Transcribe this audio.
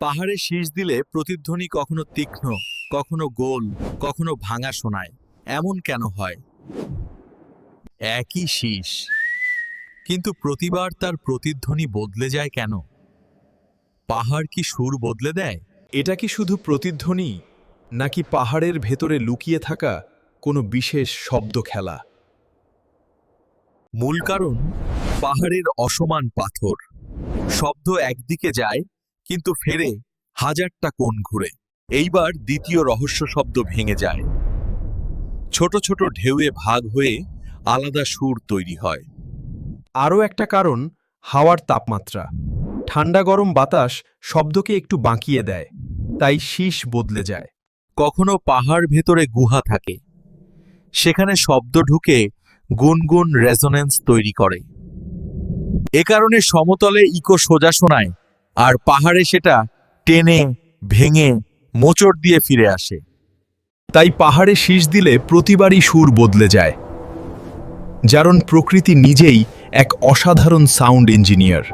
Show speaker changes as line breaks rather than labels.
পাহাড়ে শীষ দিলে প্রতিধ্বনি কখনো তীক্ষ্ণ কখনো গোল কখনো ভাঙা শোনায় এমন কেন হয়? একই শীষ। কিন্তু প্রতিবার তার প্রতিধ্বনি বদলে যায় কেন? পাহাড় কি সুর বদলে দেয়?
এটা কি শুধু প্রতিধ্বনি নাকি পাহাড়ের ভেতরে লুকিয়ে থাকা কোনো বিশেষ শব্দ খেলা?
মূল কারণ পাহাড়ের অসমান পাথর। শব্দ একদিকে যায় কিন্তু ফেরে হাজারটা কোণ ঘুরে। এইবার দ্বিতীয় রহস্য শব্দ ভেঙে যায়। ছোট ছোট ঢেউয়ে ভাগ হয়ে আলাদা সুর তৈরি হয়।
আরও একটা কারণ হাওয়ার তাপমাত্রা। ঠান্ডা গরম বাতাস শব্দকে একটু বাঁকিয়ে দেয় তাই শীষ বদলে যায়।
কখনো পাহাড় ভেতরে গুহা থাকে। সেখানে শব্দ ঢুকে গুনগুন রেজোনেন্স তৈরি করে। এ কারণে সমতলে ইকো সোজা শোনায় আর পাহাড়ে সেটা টেনে, ভেঙে, মোচড় দিয়ে ফিরে আসে।
তাই পাহাড়ে শীষ দিলে প্রতিবারই সুর বদলে যায়। যারণ প্রকৃতি নিজেই এক অসাধারণ সাউন্ড ইঞ্জিনিয়ার।